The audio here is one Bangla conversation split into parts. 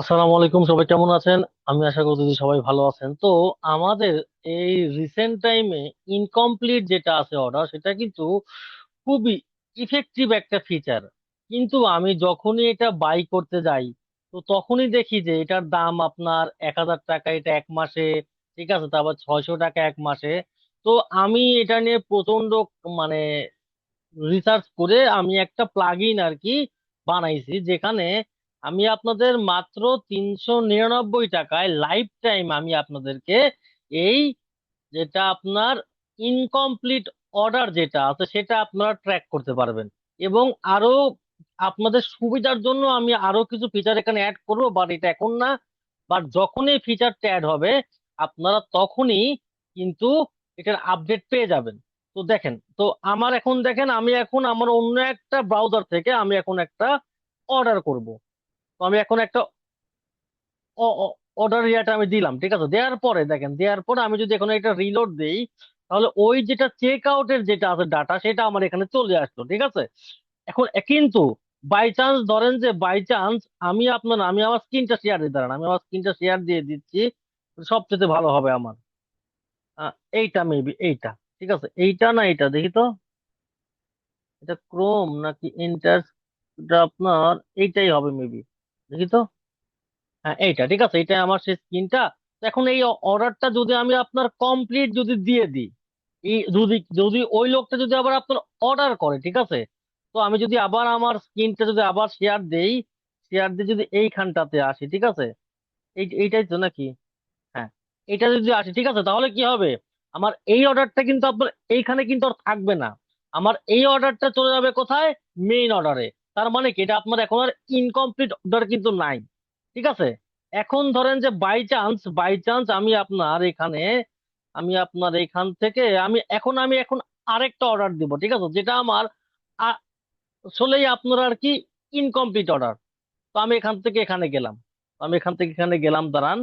আসসালামু আলাইকুম, সবাই কেমন আছেন? আমি আশা করতেছি সবাই ভালো আছেন। তো আমাদের এই রিসেন্ট টাইমে ইনকমপ্লিট যেটা আছে অর্ডার সেটা কিন্তু খুবই ইফেক্টিভ একটা ফিচার কিন্তু আমি যখনই এটা বাই করতে যাই, তো তখনই দেখি যে এটার দাম আপনার এক হাজার টাকা, এটা এক মাসে, ঠিক আছে, তারপর ছয়শো টাকা এক মাসে। তো আমি এটা নিয়ে প্রচণ্ড মানে রিসার্চ করে আমি একটা প্লাগ ইন আর কি বানাইছি, যেখানে আমি আপনাদের মাত্র তিনশো নিরানব্বই টাকায় লাইফ টাইম আমি আপনাদেরকে এই যেটা আপনার ইনকমপ্লিট অর্ডার যেটা আছে সেটা আপনারা ট্র্যাক করতে পারবেন। এবং আরও আপনাদের সুবিধার জন্য আমি আরও কিছু ফিচার এখানে অ্যাড করব বাট এটা এখন না। বাট যখনই ফিচারটা অ্যাড হবে, আপনারা তখনই কিন্তু এটার আপডেট পেয়ে যাবেন। তো দেখেন, তো আমার এখন দেখেন, আমি এখন আমার অন্য একটা ব্রাউজার থেকে আমি এখন একটা অর্ডার করব। তো আমি এখন একটা অর্ডার ইয়াটা আমি দিলাম, ঠিক আছে? দেওয়ার পরে দেখেন, দেওয়ার পরে আমি যদি এখন এটা রিলোড দেই, তাহলে ওই যেটা চেক আউটের যেটা আছে ডাটা সেটা আমার এখানে চলে আসলো, ঠিক আছে? এখন, কিন্তু বাই চান্স ধরেন যে বাই চান্স আমি আপনার, আমি আমার স্ক্রিনটা শেয়ার দিয়ে দাঁড়ান, আমি আমার স্ক্রিনটা শেয়ার দিয়ে দিচ্ছি, সবচেয়ে ভালো হবে আমার। এইটা মেবি এইটা, ঠিক আছে? এইটা না এইটা, দেখি তো। এটা ক্রোম নাকি ইন্টার আপনার, এইটাই হবে মেবি দেখি তো। হ্যাঁ এইটা, ঠিক আছে এটা আমার সেই স্ক্রিনটা। এখন এই অর্ডারটা যদি আমি আপনার কমপ্লিট যদি দিয়ে দিই যদি যদি ওই লোকটা যদি আবার আপনার অর্ডার করে, ঠিক আছে? তো আমি যদি আবার আমার স্ক্রিনটা যদি আবার শেয়ার দেই শেয়ার দিয়ে যদি এইখানটাতে আসি, ঠিক আছে? এই, এইটাই তো নাকি? হ্যাঁ এটা যদি আসে, ঠিক আছে? তাহলে কি হবে? আমার এই অর্ডারটা কিন্তু আপনার এইখানে কিন্তু আর থাকবে না। আমার এই অর্ডারটা চলে যাবে কোথায়? মেইন অর্ডারে তার মানে কি? এটা আপনার এখন আর ইনকমপ্লিট অর্ডার কিন্তু নাই। ঠিক আছে? এখন ধরেন যে বাই চান্স বাই চান্স আমি আপনার এখানে, আমি আপনার এখান থেকে, আমি এখন আমি এখন আরেকটা অর্ডার দিব, ঠিক আছে? যেটা আমার আসলেই আপনার আর কি ইনকমপ্লিট অর্ডার তো আমি এখান থেকে এখানে গেলাম। আমি এখান থেকে এখানে গেলাম, দাঁড়ান।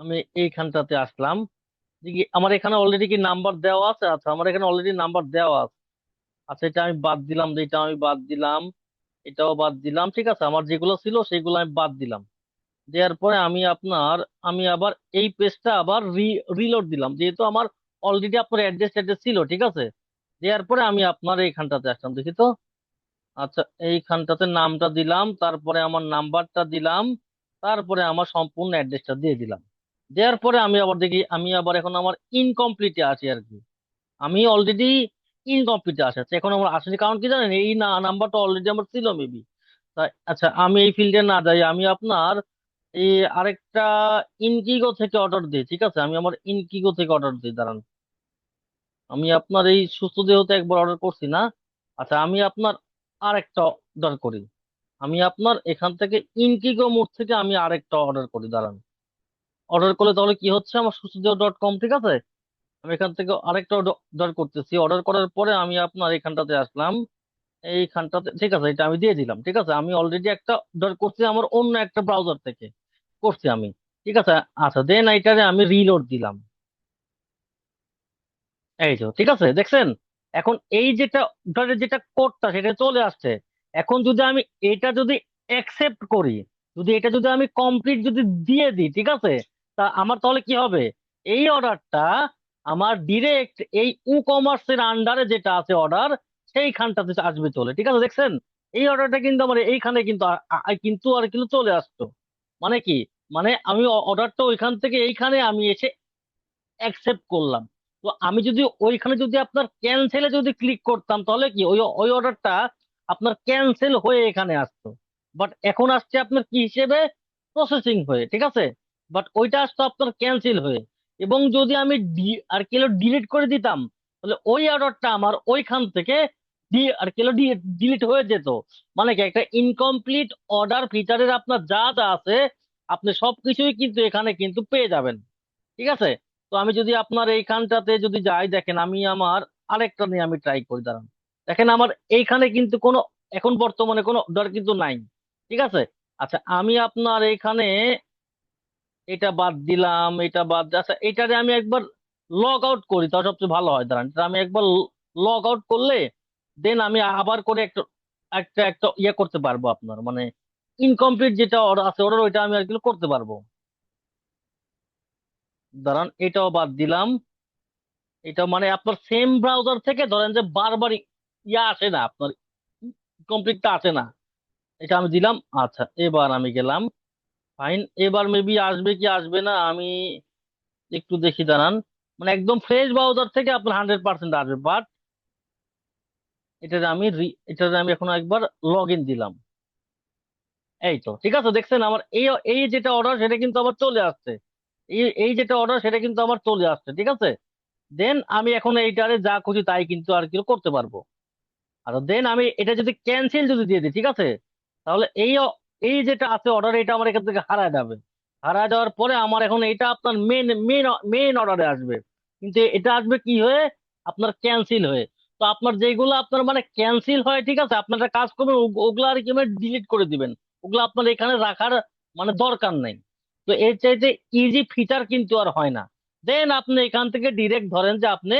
আমি এইখানটাতে আসলাম। আমার এখানে অলরেডি কি নাম্বার দেওয়া আছে? আচ্ছা আমার এখানে অলরেডি নাম্বার দেওয়া আছে। আচ্ছা এটা আমি বাদ দিলাম এটা আমি বাদ দিলাম, এটাও বাদ দিলাম, ঠিক আছে? আমার যেগুলো ছিল, সেগুলো আমি বাদ দিলাম। দেওয়ার পরে আমি আপনার, আমি আবার এই পেজটা আবার রিলোড দিলাম। যেহেতু আমার অলরেডি আপনার অ্যাড্রেস অ্যাড্রেস ছিল, ঠিক আছে? দেওয়ার পরে আমি আপনার এইখানটাতে আসলাম, দেখি তো? আচ্ছা এইখানটাতে নামটা দিলাম, তারপরে আমার নাম্বারটা দিলাম, তারপরে আমার সম্পূর্ণ অ্যাড্রেসটা দিয়ে দিলাম। দেওয়ার পরে আমি আবার দেখি, আমি আবার এখন আমার ইনকমপ্লিটে আছি আর কি আমি অলরেডি ইনকমপ্লিটে আছে। এখন আমার আসলে কারণ কি জানেন, এই না নাম্বারটা অলরেডি আমার ছিল মেবি আচ্ছা আমি এই ফিল্ডে না যাই, আমি আপনার এই আরেকটা ইনকিগো থেকে অর্ডার দিই, ঠিক আছে? আমি আমার ইনকিগো থেকে অর্ডার দিই, দাঁড়ান। আমি আপনার এই সুস্থ দেহতে একবার অর্ডার করছি না। আচ্ছা আমি আপনার আরেকটা অর্ডার করি। আমি আপনার এখান থেকে ইনকিগো মোড থেকে আমি আরেকটা অর্ডার করি, দাঁড়ান। অর্ডার করলে তাহলে কি হচ্ছে? আমার সুস্থদেহ ডট কম ঠিক আছে? আমি এখান থেকে আরেকটা অর্ডার করতেছি। অর্ডার করার পরে আমি আপনার এখানটাতে আসলাম। এইখানটাতে, ঠিক আছে, এটা আমি দিয়ে দিলাম, ঠিক আছে? আমি অলরেডি একটা অর্ডার করছি আমার অন্য একটা ব্রাউজার থেকে। করছি আমি, ঠিক আছে? আচ্ছা দেন এইটারে আমি রিলোড দিলাম। এই তো ঠিক আছে? দেখছেন? এখন এই যেটা অর্ডারের যেটা কোডটা সেটা চলে আসছে। এখন যদি আমি এটা যদি অ্যাকসেপ্ট করি, যদি এটা যদি আমি কমপ্লিট যদি দিয়ে দিই, ঠিক আছে? তা আমার তাহলে কি হবে? এই অর্ডারটা আমার ডিরেক্ট এই ই কমার্সের আন্ডারে যেটা আছে অর্ডার সেইখানটাতে আসবে চলে, ঠিক আছে? দেখছেন? এই অর্ডারটা কিন্তু আমার এইখানে কিন্তু কিন্তু আর কিন্তু চলে আসতো। মানে কি? মানে আমি অর্ডারটা ওইখান থেকে এইখানে আমি এসে অ্যাকসেপ্ট করলাম। তো আমি যদি ওইখানে যদি আপনার ক্যান্সেলে যদি ক্লিক করতাম, তাহলে কি? ওই ওই অর্ডারটা আপনার ক্যান্সেল হয়ে এখানে আসতো। বাট এখন আসছে আপনার কি হিসেবে? প্রসেসিং হয়ে, ঠিক আছে? বাট ওইটা আসতো আপনার ক্যান্সেল হয়ে। এবং যদি আমি ডি- আর কিলো ডিলিট করে দিতাম, তাহলে ওই অর্ডারটা আমার ওইখান থেকে ডি আর কিলো ডিলিট হয়ে যেত। মানে কি, একটা ইনকমপ্লিট অর্ডার ফিচারের আপনার যা যা আছে, আপনি সবকিছুই কিন্তু এখানে কিন্তু পেয়ে যাবেন। ঠিক আছে? তো আমি যদি আপনার এইখানটাতে যদি যাই, দেখেন আমি আমার আরেকটা নিয়ে আমি ট্রাই করি, দাঁড়ান। দেখেন আমার এইখানে কিন্তু কোনো, এখন বর্তমানে কোনো অর্ডার কিন্তু নাই। ঠিক আছে? আচ্ছা আমি আপনার এইখানে এটা বাদ দিলাম, এটা বাদ আচ্ছা এটারে আমি একবার লগ আউট করি, তাহলে সবচেয়ে ভালো হয়, দাঁড়ান আমি একবার লগ আউট করলে দেন আমি আবার করে একটা একটা একটা ইয়ে করতে পারব আপনার মানে ইনকমপ্লিট যেটা অর্ডার আছে অর্ডার ওইটা আমি আর কি করতে পারব। দাঁড়ান, এটাও বাদ দিলাম, এটা মানে আপনার সেম ব্রাউজার থেকে ধরেন যে বারবার ইয়া আসে না, আপনার কমপ্লিটটা আসে না, এটা আমি দিলাম আচ্ছা এবার আমি গেলাম। ফাইন এবার মেবি আসবে কি আসবে না, আমি একটু দেখি, দাঁড়ান। মানে একদম ফ্রেশ ব্রাউজার থেকে আপনার হান্ড্রেড পার্সেন্ট আসবে বাট এটাতে আমি এটাতে আমি এখন একবার লগ ইন দিলাম। এই তো, ঠিক আছে, দেখছেন আমার এই এই যেটা অর্ডার সেটা কিন্তু আবার চলে আসছে। এই এই যেটা অর্ডার সেটা কিন্তু আমার চলে আসছে, ঠিক আছে? দেন আমি এখন এইটারে যা খুশি তাই কিন্তু আর কি করতে পারব। আর দেন আমি এটা যদি ক্যান্সেল যদি দিয়ে দিই, ঠিক আছে? তাহলে এই এই যেটা আছে অর্ডার এটা আমার এখান থেকে হারায় যাবে। হারায় যাওয়ার পরে আমার এখন এটা আপনার মেন মেন মেন অর্ডারে আসবে। কিন্তু এটা আসবে কি হয়ে? আপনার ক্যান্সেল হয়ে। তো আপনার যেগুলো আপনার মানে ক্যান্সেল হয়, ঠিক আছে? আপনার কাজ করবেন, ওগ- ওগুলো আর কি মানে ডিলিট করে দিবেন। ওগুলো আপনার এখানে রাখার মানে দরকার নাই। তো এর চাইতে ইজি ফিচার কিন্তু আর হয় না। দেন আপনি এখান থেকে ডিরেক্ট ধরেন যে আপনি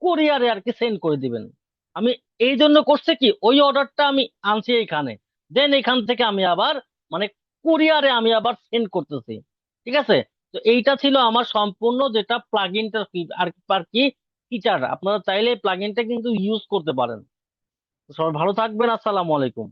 কুরিয়ারে আর কি সেন্ড করে দিবেন। আমি এই জন্য করছে কি? ওই অর্ডারটা আমি আনছি এখানে দেন এখান থেকে আমি আবার মানে কুরিয়ারে আমি আবার সেন্ড করতেছি। ঠিক আছে? তো এইটা ছিল আমার সম্পূর্ণ যেটা প্লাগইনটার আর আর কি ফিচার আপনারা চাইলে প্লাগইনটা কিন্তু ইউজ করতে পারেন। সবাই ভালো থাকবেন। আসসালামু আলাইকুম।